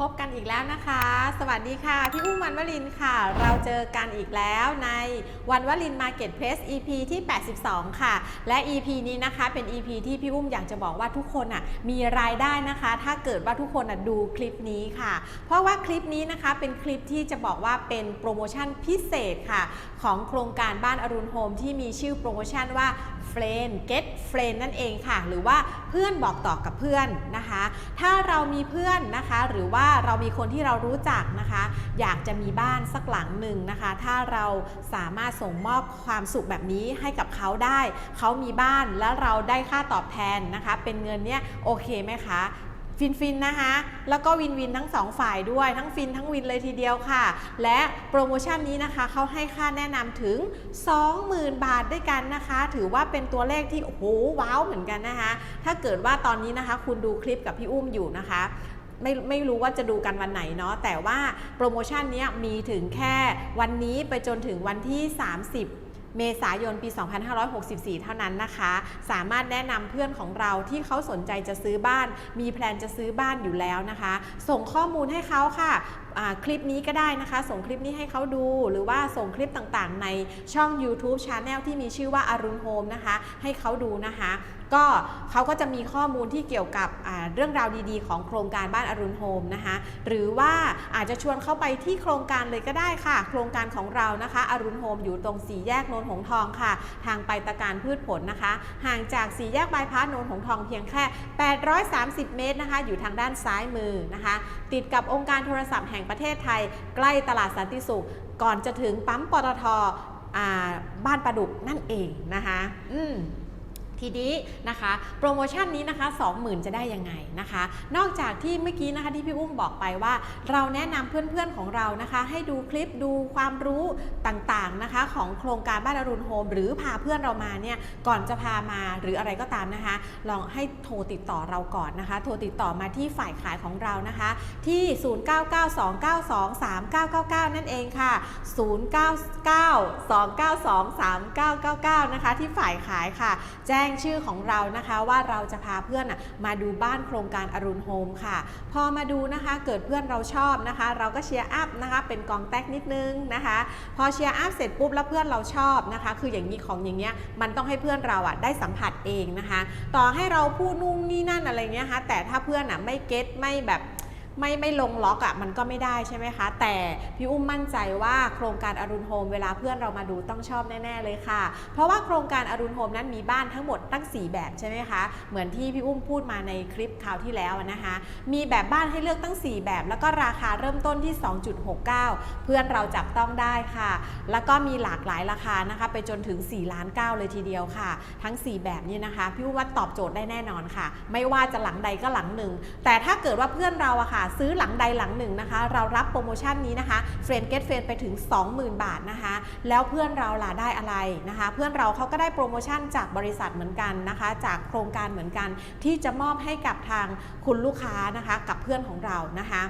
พบกันอีกแล้วนะคะ สวัสดีค่ะ พี่อุ้มวันวลินค่ะ เราเจอกันอีกแล้วในวันวลินมาร์เก็ตเพลส EP ที่ 82 ค่ะ และ EP นี้นะคะเป็น EP ที่พี่อุ้มอยากจะบอกว่าทุกคนอะมีรายได้นะคะ ถ้าเกิดว่าทุกคนอะดูคลิปนี้ค่ะ เพราะว่าคลิปนี้นะคะเป็นคลิปที่จะบอกว่าเป็นโปรโมชั่นพิเศษค่ะ ของโครงการบ้านอรุณโฮมที่มีชื่อโปรโมชั่นว่า friend get friend นั่นเองค่ะ หรือว่าเพื่อนบอกต่อกับเพื่อนนะคะ ถ้าเรามีเพื่อนนะคะ หรือว่าเรามีคนที่เรารู้จักนะคะ อยากจะมีบ้านสักหลังหนึ่งนะคะ ถ้าเราสามารถส่งมอบความสุขแบบนี้ให้กับเขาได้ เขามีบ้านแล้วเราได้ค่าตอบแทนนะคะ เป็นเงินเนี่ยโอเคไหมคะ ฟินฟินนะคะ แล้วก็วินวินทั้งสองฝ่ายด้วยทั้งฟินทั้งวินเลยทีเดียวค่ะ และโปรโมชั่นนี้นะคะเขาให้ค่าแนะนำถึง 20,000 บาทด้วยกันนะคะ ถือว่าเป็นตัวเลขที่โอ้โหว้าวเหมือนกันนะคะ ถ้าเกิดว่าตอนนี้นะคะ คุณดูคลิปกับพี่อุ้มอยู่นะคะไม่ไม่รู้ว่าจะดูกันวันไหนเนาะแต่ว่าโปรโมชั่นนี้มีถึงแค่วันนี้ไปจนถึงวันที่ 30 เมษายนปี 2564 เท่านั้นนะคะ สามารถแนะนำเพื่อนของเราที่เขาสนใจจะซื้อบ้าน มีแพลนจะซื้อบ้านอยู่แล้วนะคะ ส่งข้อมูลให้เขาค่ะคลิปนี้ก็ได้นะคะ ส่งคลิปนี้ให้เขาดู หรือว่าส่งคลิปต่างๆ ในช่อง YouTube Channel ที่มีชื่อว่าอรุณโฮมนะคะ ให้เขาดูนะคะ ก็เขาก็จะมีข้อมูลที่เกี่ยวกับเรื่องราวดีๆ ของโครงการบ้านอรุณโฮมนะคะ หรือว่าอาจจะชวนเข้าไปที่โครงการเลยก็ได้ค่ะ โครงการของเรานะคะอรุณโฮมอยู่ตรงสี่แยกโนนหงทองค่ะ ทางไปตะการพืชผลนะคะ ห่างจากสี่แยกบายพาสโนนหงทองเพียงแค่ 830 เมตรนะคะ อยู่ทางด้านซ้ายมือนะคะ ติดกับองค์การโทรศัพท์แห่งประเทศไทย ใกล้ตลาดสันติสุข ก่อนจะถึงปั๊มปตทบ้านประดุกนั่นเองนะคะ อืม ทีนี้นะคะโปรโมชั่นนี้นะคะ 20,000 จะได้ยังไงนะคะ นอกจากที่เมื่อกี้นะคะที่พี่อุ้มบอกไปว่า เราแนะนำเพื่อนๆของเรานะคะ ให้ดูคลิปดูความรู้ต่างๆนะคะ ของโครงการบ้านอรุณโฮมหรือพาเพื่อนเรามาเนี่ยก่อนจะพามาหรืออะไรก็ตามนะคะ ลองให้โทรติดต่อเราก่อนนะคะ โทรติดต่อมาที่ฝ่ายขายของเรานะคะ ที่ 0992923999 นั่นเองค่ะ 0992923999 นะคะ ที่ฝ่ายขายค่ะ แจ้งชื่อของเรานะคะว่าเราจะพาเพื่อนมาดูบ้านโครงการอรุณโฮมค่ะ พอมาดูนะคะเกิดเพื่อนเราชอบนะคะ เราก็เชียร์อัพนะคะเป็นกองแตกนิดนึงนะคะ พอเชียร์อัพเสร็จปุ๊บแล้วเพื่อนเราชอบนะคะ คืออย่างนี้ของอย่างเงี้ยมันต้องให้เพื่อนเราอะได้สัมผัสเองนะคะ ต่อให้เราพูดนู่นนี่นั่นอะไรเงี้ยคะแต่ถ้าเพื่อนอะไม่เก็ตไม่แบบ ไม่ไม่ลงล็อกอะมันก็ไม่ได้ใช่ไหมคะ แต่พี่อุ้มมั่นใจว่าโครงการอรุณโฮมเวลาเพื่อนเรามาดูต้องชอบแน่ๆเลยค่ะ เพราะว่าโครงการอรุณโฮมนั้นมีบ้านทั้งหมดตั้ง 4 แบบใช่ไหมคะเหมือนที่พี่อุ้มพูดมาในคลิปคราวที่แล้วนะคะ มีแบบบ้านให้เลือกตั้ง 4 แบบ แล้วก็ราคาเริ่มต้นที่ 2.69 เพื่อนเราจับต้องได้ค่ะ แล้วก็มีหลากหลายราคานะคะ ไปจนถึง4ล้าน9เลยทีเดียวค่ะ ทั้ง 4 แบบนี้นะคะพี่อุ้มว่าตอบโจทย์ได้แน่นอนค่ะ ไม่ว่าจะหลังใดก็หลังหนึ่งแต่ถ้าเกิดว่าเพื่อนเราอะค่ะซื้อหลังใดหลังหนึ่งนะคะ เรารับโปรโมชั่นนี้นะคะเฟรนเกตเฟรนไปถึง 20,000 บาทนะคะ แล้วเพื่อนเราล่ะได้อะไรนะคะ เพื่อนเราเขาก็ได้โปรโมชั่นจากบริษัทเหมือนกันนะคะ จากโครงการเหมือนกัน ที่จะมอบให้กับทางคุณลูกค้านะคะ กับเพื่อนของเรานะคะ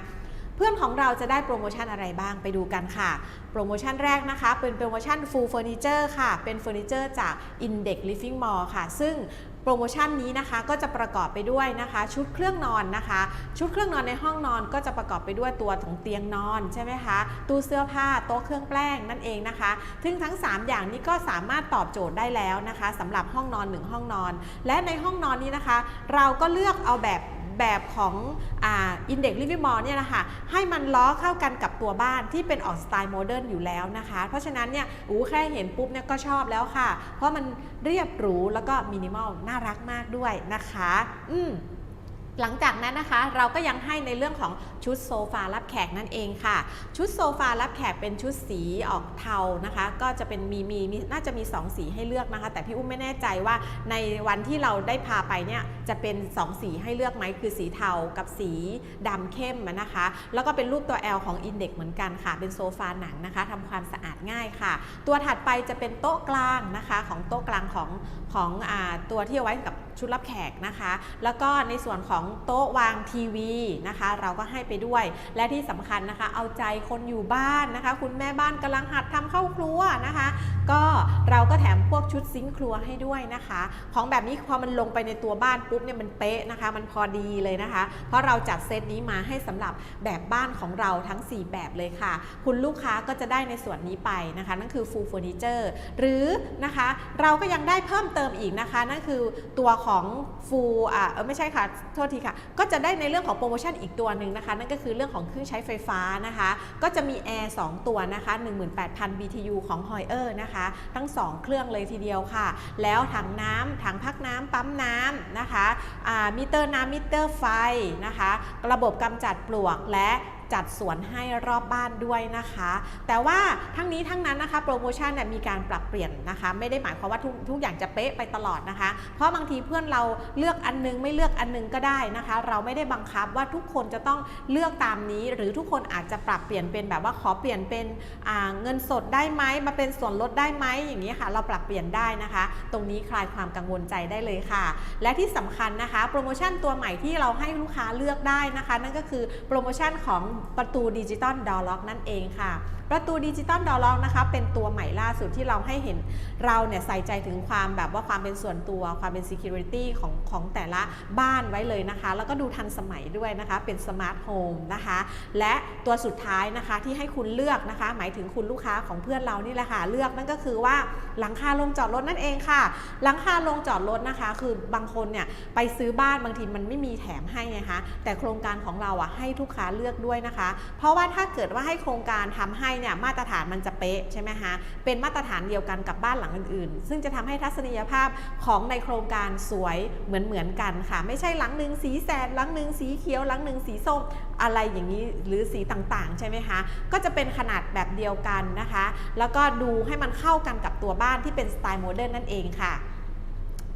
เพื่อนของเราจะได้โปรโมชั่นอะไรบ้างไปดูกันค่ะ โปรโมชั่นแรกนะคะ เป็นโปรโมชั่น full furniture ค่ะ เป็นเฟอร์นิเจอร์จาก Index Living Mall ค่ะ ซึ่ง โปรโมชั่นนี้นะคะก็จะประกอบไปด้วยนะคะ ชุดเครื่องนอนนะคะ ชุดเครื่องนอนในห้องนอนก็จะประกอบไปด้วยตัวของเตียงนอนใช่ไหมคะตู้เสื้อผ้าโต๊ะเครื่องแป้งนั่นเองนะคะซึ่งทั้ง 3 อย่างนี้ก็สามารถตอบโจทย์ได้แล้วนะคะสำหรับห้องนอน 1 ห้องนอน และในห้องนอนนี้นะคะ เราก็เลือกเอาแบบ แบบของอินเด็กซ์ลิฟ i มอลเนี่ยนะคะให้มันล้อเข้ากันกับตัวบ้านที่เป็นออกสไตล์โมเดิร์นอยู่แล้วนะคะ เพราะฉะนั้นเนี่ยอูแค่เห็นปุ๊บเนี่ยก็ชอบแล้วค่ะ เพราะมันเรียบหรูแล้วก็มินิมอลน่ารักมากด้วยนะคะ อืม หลังจากนั้นนะคะเราก็ยังให้ในเรื่องของชุดโซฟารับแขกนั่นเองค่ะ ชุดโซฟารับแขกเป็นชุดสีออกเทานะคะ ก็จะเป็นมีมีมีน่าจะมี 2 สีให้เลือกนะคะ แต่พี่อุ้มไม่แน่ใจว่าในวันที่เราได้พาไปเนี่ยจะเป็น 2 สีให้เลือกไหมคือสีเทากับสีดำเข้มนะคะ แล้วก็เป็นรูปตัว L ของ Index เหมือนกันค่ะ เป็นโซฟาหนังนะคะทำความสะอาดง่ายค่ะ ตัวถัดไปจะเป็นโต๊ะกลางนะคะ ของโต๊ะกลางของของอาตัวที่เอาไว้กับ ชุดรับแขกนะคะ แล้วก็ในส่วนของโต๊ะวางทีวีนะคะ เราก็ให้ไปด้วย และที่สำคัญนะคะ เอาใจคนอยู่บ้านนะคะ คุณแม่บ้านกำลังหัดทำข้าวครัวนะคะ ก็เราก็แถมพวกชุดซิงค์ครัวให้ด้วยนะคะ ของแบบนี้พอมันลงไปในตัวบ้านปุ๊บเนี่ยมันเป๊ะนะคะ มันพอดีเลยนะคะ เพราะเราจัดเซตนี้มาให้สำหรับแบบบ้านของเราทั้ง 4 แบบเลยค่ะ คุณลูกค้าก็จะได้ในส่วนนี้ไปนะคะ นั่นคือ full furniture หรือนะคะ เราก็ยังได้เพิ่มเติมอีกนะคะ นั่นคือตัวของ full อ่าไม่ใช่ค่ะ โทษทีค่ะ ก็จะได้ในเรื่องของโปรโมชั่นอีกตัวหนึ่งนะคะ นั่นก็คือเรื่องของเครื่องใช้ไฟฟ้านะคะ ก็จะมีแอร์2ตัวนะคะ 18,000 BTU ของ h o y e r นะคะ ทั้ง 2 เครื่องเลยทีเดียวค่ะ แล้วถังน้ำถังพักน้ำปั๊มน้ำนะคะมิเตอร์น้ำมิเตอร์ไฟนะคะ ระบบกำจัดปลวกและ จัดสวนให้รอบบ้านด้วยนะคะ แต่ว่าทั้งนี้ทั้งนั้นนะคะโปรโมชั่นเนี่ยมีการปรับเปลี่ยนนะคะ ไม่ได้หมายความว่าทุกทุกอย่างจะเป๊ะไปตลอดนะคะ เพราะบางทีเพื่อนเราเลือกอันนึงไม่เลือกอันนึงก็ได้นะคะ เราไม่ได้บังคับว่าทุกคนจะต้องเลือกตามนี้ หรือทุกคนอาจจะปรับเปลี่ยนเป็นแบบว่าขอเปลี่ยนเป็นเงินสดได้ไหมมาเป็นส่วนลดได้ไหมอย่างนี้ค่ะ เราปรับเปลี่ยนได้นะคะ ตรงนี้คลายความกังวลใจได้เลยค่ะ และที่สำคัญนะคะ โปรโมชั่นตัวใหม่ที่เราให้ลูกค้าเลือกได้นะคะ นั่นก็คือโปรโมชั่นของประตูดิจิตอลดอล็อกนั่นเองค่ะ ประตูดิจิตอลดอล็อกนะคะเป็นตัวใหม่ล่าสุดที่เราให้เห็นเราเนี่ยใส่ใจถึงความแบบว่าความเป็นส่วนตัวความเป็น Security ของของแต่ละบ้านไว้เลยนะคะ แล้วก็ดูทันสมัยด้วยนะคะ เป็นสมาร์ทโฮมนะคะ และตัวสุดท้ายนะคะที่ให้คุณเลือกนะคะ หมายถึงคุณลูกค้าของเพื่อนเรานี่แหละค่ะเลือกนั่นก็คือว่าหลังคาลงจอดรถนั่นเองค่ะ หลังคาลงจอดรถนะคะ คือบางคนเนี่ยไปซื้อบ้านบางทีมันไม่มีแถมให้ไงคะแต่โครงการของเราอะให้ลูกค้าเลือกด้วยนะคะ เพราะว่าถ้าเกิดว่าให้โครงการทำให้เนี่ยมาตรฐานมันจะเป๊ะใช่ไหมคะเป็นมาตรฐานเดียวกันกับบ้านหลังอื่นๆ ซึ่งจะทำให้ทัศนียภาพของในโครงการสวยเหมือนๆกันค่ะ ไม่ใช่หลังหนึ่งสีแสดหลังหนึ่งสีเขียวหลังหนึ่งสีส้มอะไรอย่างนี้หรือสีต่างๆ ใช่ไหมคะ ก็จะเป็นขนาดแบบเดียวกันนะคะ แล้วก็ดูให้มันเข้ากันกับตัวบ้านที่เป็นสไตล์โมเดิร์นนั่นเองค่ะ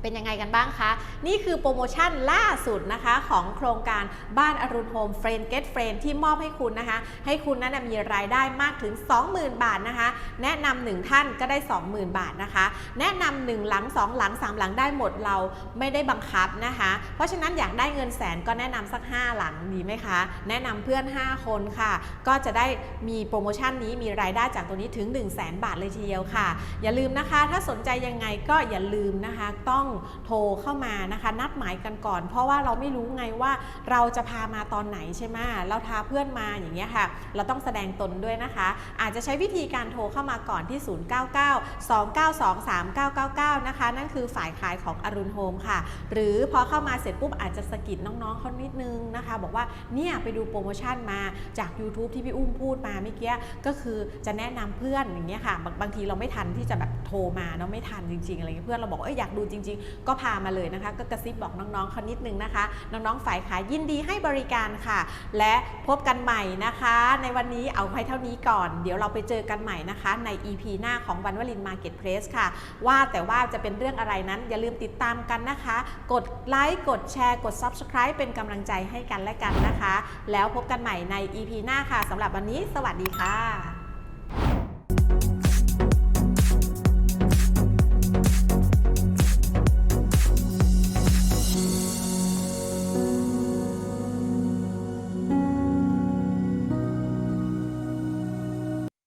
เป็นยังไงกันบ้างคะ นี่คือโปรโมชั่นล่าสุดนะคะของโครงการบ้านอรุณโฮมเฟรน Get Friend ที่มอบให้คุณนะคะ ให้คุณนั้นมีรายได้มากถึง 20,000 บาทนะคะ แนะนำหนึ่งท่านก็ได้ 20,000 บาทนะคะ แนะนำหนึ่งหลัง 2 หลัง 3 หลังได้หมดเราไม่ได้บังคับนะคะ เพราะฉะนั้นอยากได้เงินแสนก็แนะนำสัก 5 หลังดีไหมคะ แนะนำเพื่อน 5 คนค่ะ ก็จะได้มีโปรโมชั่นนี้มีรายได้จากตัวนี้ถึง 1 0 0 0 0แบาทเลยทีเดียวค่ะ อย่าลืมนะคะ ถ้าสนใจยังไงก็อย่าลืมนะคะต้องโทรเข้ามานะคะ นัดหมายกันก่อน เพราะว่าเราไม่รู้ไงว่าเราจะพามาตอนไหนใช่ไหมเราพาเพื่อนมาอย่างเงี้ยค่ะ เราต้องแสดงตนด้วยนะคะ อาจจะใช้วิธีการโทรเข้ามาก่อนที่ 0992923999 นะคะ นั่นคือฝ่ายขายของอรุณโฮมค่ะ หรือพอเข้ามาเสร็จปุ๊บอาจจะสะกิดน้องๆเขานิดนึงนะคะ บอกว่าเนี่ยไปดูโปรโมชั่นมาจาก YouTube ที่พี่อุ้มพูดมาเมื่อกี้ก็คือจะแนะนำเพื่อนอย่างเงี้ยค่ะบางทีเราไม่ทันที่จะแบบโทรมาเนาะไม่ทันจริงๆอะไรเงี้ยเพื่อนเราบอกเอ้ยอยากดูจริงๆก็พามาเลยนะคะ ก็กระซิบบอกน้องๆเขานิดนึงนะคะ น้องๆฝ่ายขายยินดีให้บริการค่ะ และพบกันใหม่นะคะ ในวันนี้เอาไว้เท่านี้ก่อน เดี๋ยวเราไปเจอกันใหม่นะคะ ใน EP หน้าของวันวลินมาร์เก็ตเพลสค่ะ ว่าแต่ว่าจะเป็นเรื่องอะไรนั้น อย่าลืมติดตามกันนะคะ กดไลค์กดแชร์กด Subscribe เป็นกำลังใจให้กันและกันนะคะ แล้วพบกันใหม่ใน EP หน้าค่ะสำหรับวันนี้ สวัสดีค่ะ